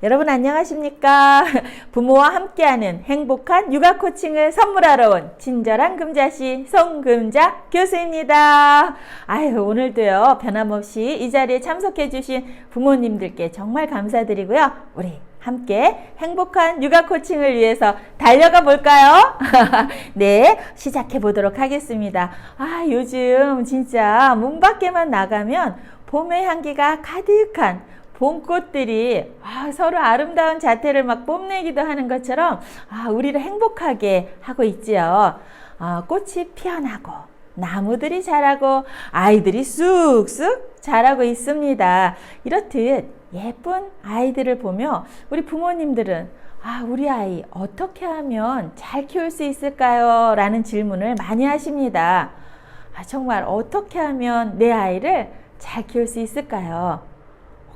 여러분 안녕하십니까? 부모와 함께하는 행복한 육아 코칭을 선물하러 온 친절한 금자씨 송금자 교수입니다. 아유, 오늘도요, 변함없이 이 자리에 참석해주신 부모님들께 정말 감사드리고요. 우리 함께 행복한 육아 코칭을 위해서 달려가 볼까요? 네, 시작해 보도록 하겠습니다. 아, 요즘 진짜 문 밖에만 나가면 봄의 향기가 가득한 봄꽃들이 아, 서로 아름다운 자태를 막 뽐내기도 하는 것처럼 아, 우리를 행복하게 하고 있지요. 아, 꽃이 피어나고 나무들이 자라고 아이들이 쑥쑥 자라고 있습니다. 이렇듯 예쁜 아이들을 보며 우리 부모님들은 아, 우리 아이 어떻게 하면 잘 키울 수 있을까요? 라는 질문을 많이 하십니다. 아, 정말 어떻게 하면 내 아이를 잘 키울 수 있을까요?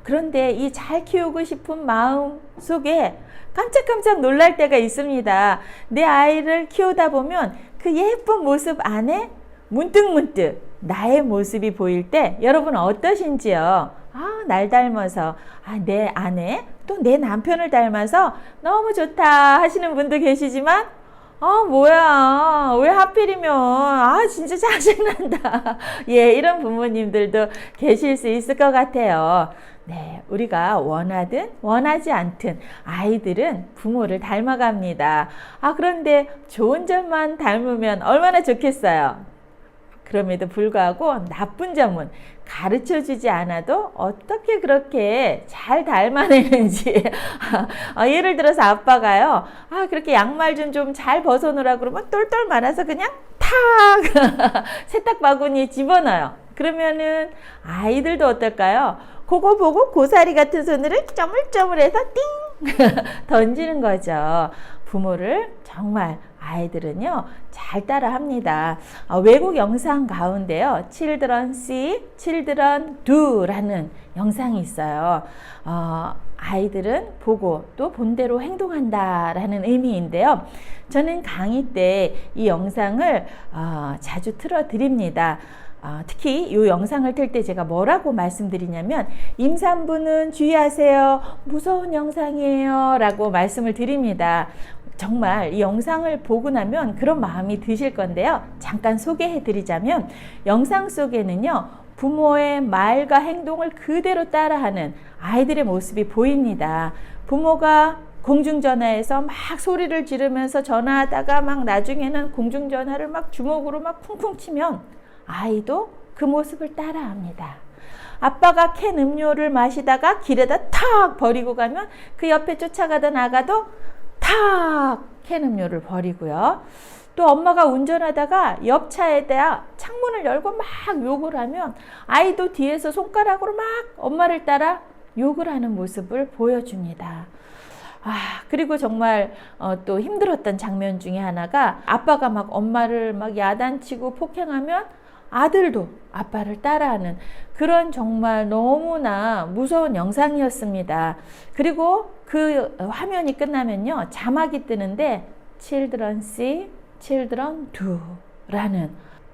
그런데 이 잘 키우고 싶은 마음 속에 깜짝깜짝 놀랄 때가 있습니다. 내 아이를 키우다 보면 그 예쁜 모습 안에 문득문득 나의 모습이 보일 때 여러분 어떠신지요? 아, 날 닮아서, 아, 내 아내, 또 내 남편을 닮아서 너무 좋다 하시는 분도 계시지만, 아, 뭐야. 왜 하필이면, 아, 진짜 짜증난다. 예, 이런 부모님들도 계실 수 있을 것 같아요. 네, 우리가 원하든 원하지 않든 아이들은 부모를 닮아갑니다. 아, 그런데 좋은 점만 닮으면 얼마나 좋겠어요. 그럼에도 불구하고 나쁜 점은 가르쳐 주지 않아도 어떻게 그렇게 잘 닮아내는지. 어, 예를 들어서 아빠가요, 아, 그렇게 양말 좀 좀 잘 벗어놓으라 그러면 똘똘 말아서 그냥 탁! 세탁 바구니에 집어넣어요. 그러면은 아이들도 어떨까요? 그거 보고 고사리 같은 손으로 쪼물쪼물해서 띵! 던지는 거죠. 부모를 정말 아이들은요 잘 따라 합니다. 어, 외국 영상 가운데요, Children See, Children Do라는 영상이 있어요. 어, 아이들은 보고 또 본대로 행동한다라는 의미인데요. 저는 강의 때 이 영상을 어, 자주 틀어 드립니다. 어, 특히 이 영상을 틀 때 제가 뭐라고 말씀드리냐면 임산부는 주의하세요. 무서운 영상이에요. 라고 말씀을 드립니다. 정말 이 영상을 보고 나면 그런 마음이 드실 건데요. 잠깐 소개해 드리자면 영상 속에는요. 부모의 말과 행동을 그대로 따라하는 아이들의 모습이 보입니다. 부모가 공중전화에서 막 소리를 지르면서 전화하다가 막 나중에는 공중전화를 막 주먹으로 막 쿵쿵 치면 아이도 그 모습을 따라합니다. 아빠가 캔 음료를 마시다가 길에다 탁 버리고 가면 그 옆에 쫓아가던 아가도 탁 캔 음료를 버리고요. 또 엄마가 운전하다가 옆 차에다 창문을 열고 막 욕을 하면 아이도 뒤에서 손가락으로 막 엄마를 따라 욕을 하는 모습을 보여줍니다. 아, 그리고 정말 어, 또 힘들었던 장면 중에 하나가 아빠가 막 엄마를 막 야단치고 폭행하면 아들도 아빠를 따라하는 그런 정말 너무나 무서운 영상이었습니다. 그리고 그 화면이 끝나면요. 자막이 뜨는데 Children see, Children do 라는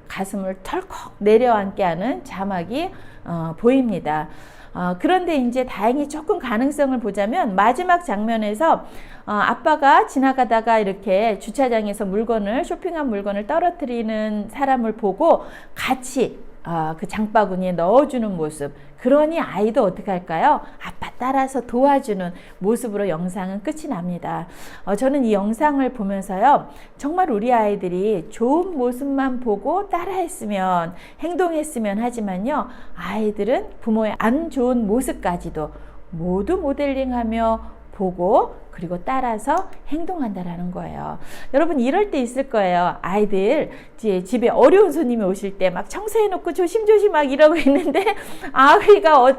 가슴을 털컥 내려앉게 하는 자막이 어, 보입니다. 어, 그런데 이제 다행히 조금 가능성을 보자면 마지막 장면에서 어, 아빠가 지나가다가 이렇게 주차장에서 물건을 쇼핑한 물건을 떨어뜨리는 사람을 보고 같이 어, 그 장바구니에 넣어주는 모습. 그러니 아이도 어떻게 할까요? 아빠 따라서 도와주는 모습으로 영상은 끝이 납니다. 어, 저는 이 영상을 보면서요, 정말 우리 아이들이 좋은 모습만 보고 따라했으면, 행동했으면 하지만요, 아이들은 부모의 안 좋은 모습까지도 모두 모델링하며 보고 그리고 따라서 행동한다라는 거예요. 여러분 이럴 때 있을 거예요. 아이들 집에 어려운 손님이 오실 때 막 청소해 놓고 조심조심 막 이러고 있는데 아이가 어,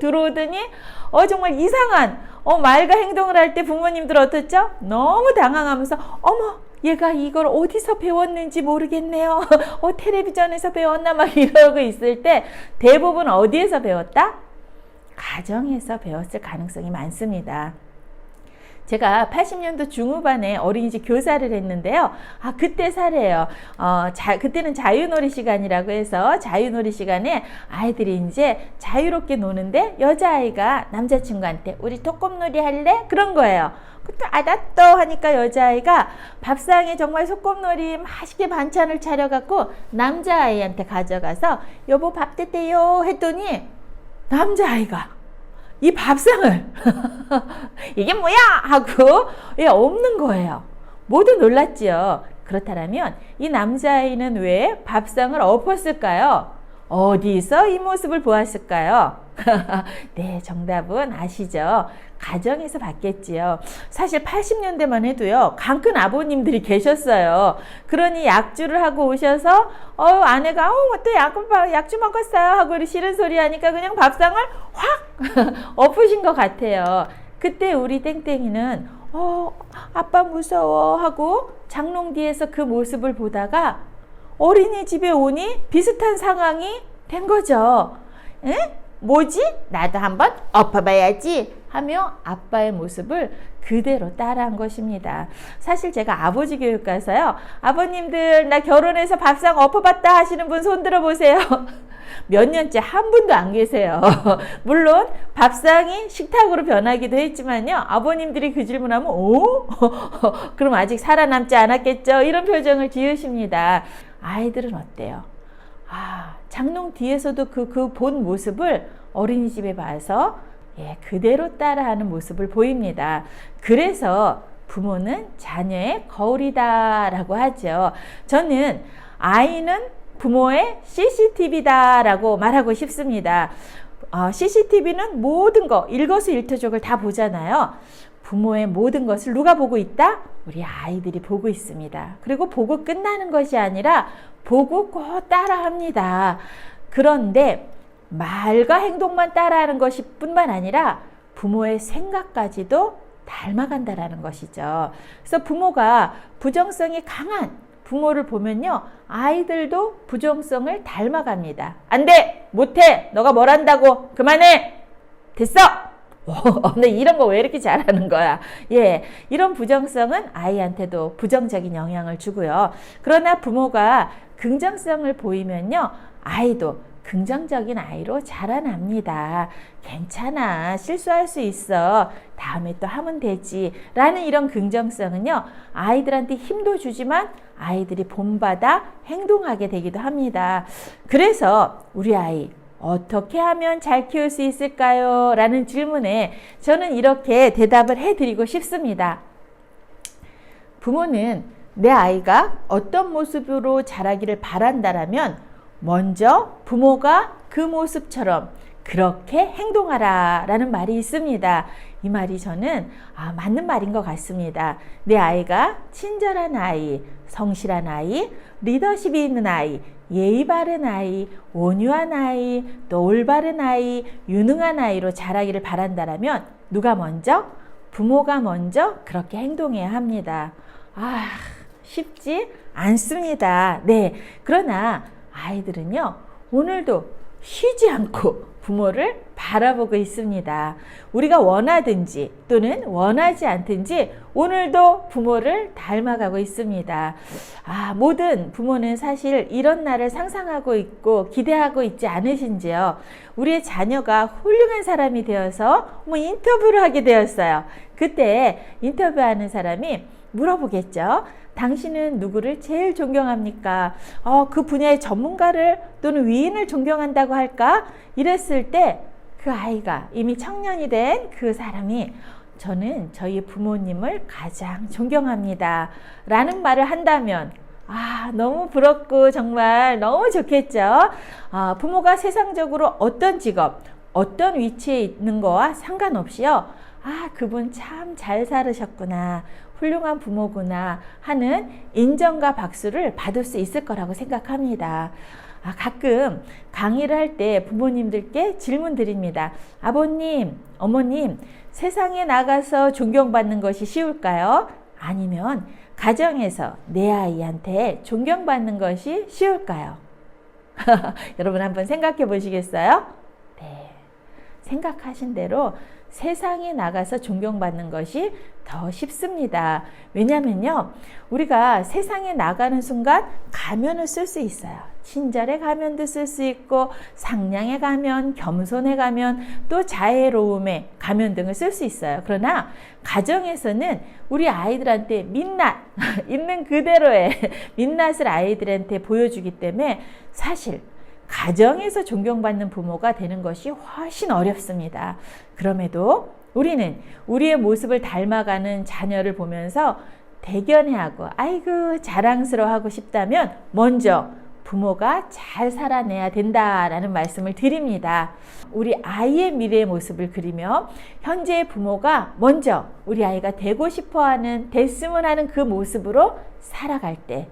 들어오더니 어 정말 이상한 어 말과 행동을 할 때 부모님들 어떻죠? 너무 당황하면서 어머 얘가 이걸 어디서 배웠는지 모르겠네요. 어 텔레비전에서 배웠나 막 이러고 있을 때 대부분 어디에서 배웠다? 가정에서 배웠을 가능성이 많습니다. 제가 80년도 중후반에 어린이집 교사를 했는데요. 아, 그때 사례예요. 어, 자, 그때는 자유놀이 시간이라고 해서 자유놀이 시간에 아이들이 이제 자유롭게 노는데 여자아이가 남자친구한테 우리 토끼놀이 할래? 그런 거예요. 그때 알았어 하니까 여자아이가 밥상에 정말 소꿉놀이 맛있게 반찬을 차려갖고 남자아이한테 가져가서 여보 밥 됐대요 했더니 남자아이가 이 밥상을 이게 뭐야 하고 예, 없는 거예요. 모두 놀랐지요. 그렇다면 이 남자아이는 왜 밥상을 엎었을까요? 어디서 이 모습을 보았을까요? 네, 정답은 아시죠? 가정에서 봤겠지요. 사실 80년대만 해도요, 강큰 아버님들이 계셨어요. 그러니 약주를 하고 오셔서, 어, 아내가, 어, 또 약, 약주 먹었어요. 하고 싫은 소리 하니까 그냥 밥상을 확 엎으신 것 같아요. 그때 우리 땡땡이는, 어, 아빠 무서워. 하고 장롱 뒤에서 그 모습을 보다가 어린이집에 오니 비슷한 상황이 된 거죠. 에? 뭐지? 나도 한번 엎어봐야지 하며 아빠의 모습을 그대로 따라한 것입니다. 사실 제가 아버지 교육 가서요. 아버님들 나 결혼해서 밥상 엎어봤다 하시는 분 손 들어보세요. 몇 년째 한 분도 안 계세요. 물론 밥상이 식탁으로 변하기도 했지만요. 아버님들이 그 질문하면 오? 그럼 아직 살아남지 않았겠죠? 이런 표정을 지으십니다. 아이들은 어때요? 아, 장롱 뒤에서도 그 그 본 모습을 어린이집에 봐서 예, 그대로 따라하는 모습을 보입니다. 그래서 부모는 자녀의 거울이다라고 하죠. 저는 아이는 부모의 CCTV다라고 말하고 싶습니다. 어, CCTV는 모든 거 일거수일투족을 다 보잖아요. 부모의 모든 것을 누가 보고 있다? 우리 아이들이 보고 있습니다. 그리고 보고 끝나는 것이 아니라 보고 꼭 따라합니다. 그런데 말과 행동만 따라하는 것이 뿐만 아니라 부모의 생각까지도 닮아간다라는 것이죠. 그래서 부모가 부정성이 강한 부모를 보면요. 아이들도 부정성을 닮아갑니다. 안 돼! 못해! 너가 뭘 한다고! 그만해! 됐어! 어, 근데 이런 거 왜 이렇게 잘하는 거야? 예, 이런 부정성은 아이한테도 부정적인 영향을 주고요. 그러나 부모가 긍정성을 보이면요, 아이도 긍정적인 아이로 자라납니다. 괜찮아. 실수할 수 있어. 다음에 또 하면 되지. 라는 이런 긍정성은요, 아이들한테 힘도 주지만 아이들이 본받아 행동하게 되기도 합니다. 그래서 우리 아이, 어떻게 하면 잘 키울 수 있을까요? 라는 질문에 저는 이렇게 대답을 해드리고 싶습니다. 부모는 내 아이가 어떤 모습으로 자라기를 바란다라면 먼저 부모가 그 모습처럼 그렇게 행동하라 라는 말이 있습니다. 이 말이 저는 아, 맞는 말인 것 같습니다. 내 아이가 친절한 아이, 성실한 아이, 리더십이 있는 아이, 예의 바른 아이, 온유한 아이, 또 올바른 아이, 유능한 아이로 자라기를 바란다라면 누가 먼저? 부모가 먼저 그렇게 행동해야 합니다. 아, 쉽지 않습니다. 네. 그러나 아이들은요, 오늘도 쉬지 않고 부모를 바라보고 있습니다. 우리가 원하든지 또는 원하지 않든지 오늘도 부모를 닮아가고 있습니다. 아, 모든 부모는 사실 이런 날을 상상하고 있고 기대하고 있지 않으신지요? 우리의 자녀가 훌륭한 사람이 되어서 뭐 인터뷰를 하게 되었어요. 그때 인터뷰하는 사람이 물어보겠죠. 당신은 누구를 제일 존경합니까? 어, 그 분야의 전문가를 또는 위인을 존경한다고 할까? 이랬을 때 그 아이가 이미 청년이 된 그 사람이 저는 저희 부모님을 가장 존경합니다. 라는 말을 한다면 아, 너무 부럽고 정말 너무 좋겠죠? 아, 부모가 세상적으로 어떤 직업, 어떤 위치에 있는 거와 상관없이요. 아, 그분 참 잘 살으셨구나. 훌륭한 부모구나 하는 인정과 박수를 받을 수 있을 거라고 생각합니다. 아, 가끔 강의를 할 때 부모님들께 질문 드립니다. 아버님, 어머님, 세상에 나가서 존경받는 것이 쉬울까요? 아니면 가정에서 내 아이한테 존경받는 것이 쉬울까요? 여러분 한번 생각해 보시겠어요? 네. 생각하신 대로 세상에 나가서 존경받는 것이 더 쉽습니다. 왜냐면요, 우리가 세상에 나가는 순간 가면을 쓸 수 있어요. 친절의 가면도 쓸 수 있고, 상냥의 가면, 겸손의 가면, 또 자애로움의 가면 등을 쓸 수 있어요. 그러나 가정에서는 우리 아이들한테 민낯, 있는 그대로의 민낯을 아이들한테 보여주기 때문에 사실 가정에서 존경받는 부모가 되는 것이 훨씬 어렵습니다. 그럼에도 우리는 우리의 모습을 닮아가는 자녀를 보면서 대견해하고 아이고 자랑스러워하고 싶다면 먼저 부모가 잘 살아내야 된다라는 말씀을 드립니다. 우리 아이의 미래의 모습을 그리며 현재의 부모가 먼저 우리 아이가 되고 싶어 하는, 됐으면 하는 그 모습으로 살아갈 때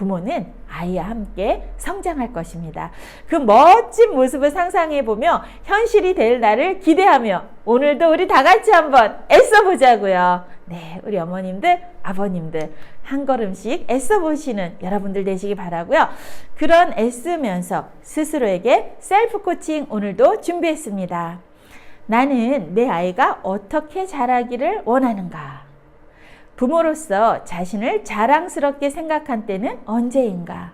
부모는 아이와 함께 성장할 것입니다. 그 멋진 모습을 상상해 보며 현실이 될 날을 기대하며 오늘도 우리 다 같이 한번 애써 보자고요. 네, 우리 어머님들, 아버님들 한 걸음씩 애써 보시는 여러분들 되시기 바라고요. 그런 애쓰면서 스스로에게 셀프 코칭 오늘도 준비했습니다. 나는 내 아이가 어떻게 자라기를 원하는가? 부모로서 자신을 자랑스럽게 생각한 때는 언제인가?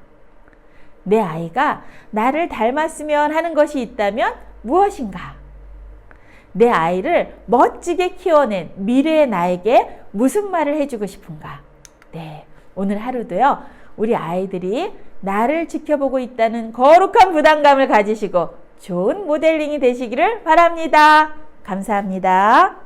내 아이가 나를 닮았으면 하는 것이 있다면 무엇인가? 내 아이를 멋지게 키워낸 미래의 나에게 무슨 말을 해주고 싶은가? 네. 오늘 하루도요, 우리 아이들이 나를 지켜보고 있다는 거룩한 부담감을 가지시고 좋은 모델링이 되시기를 바랍니다. 감사합니다.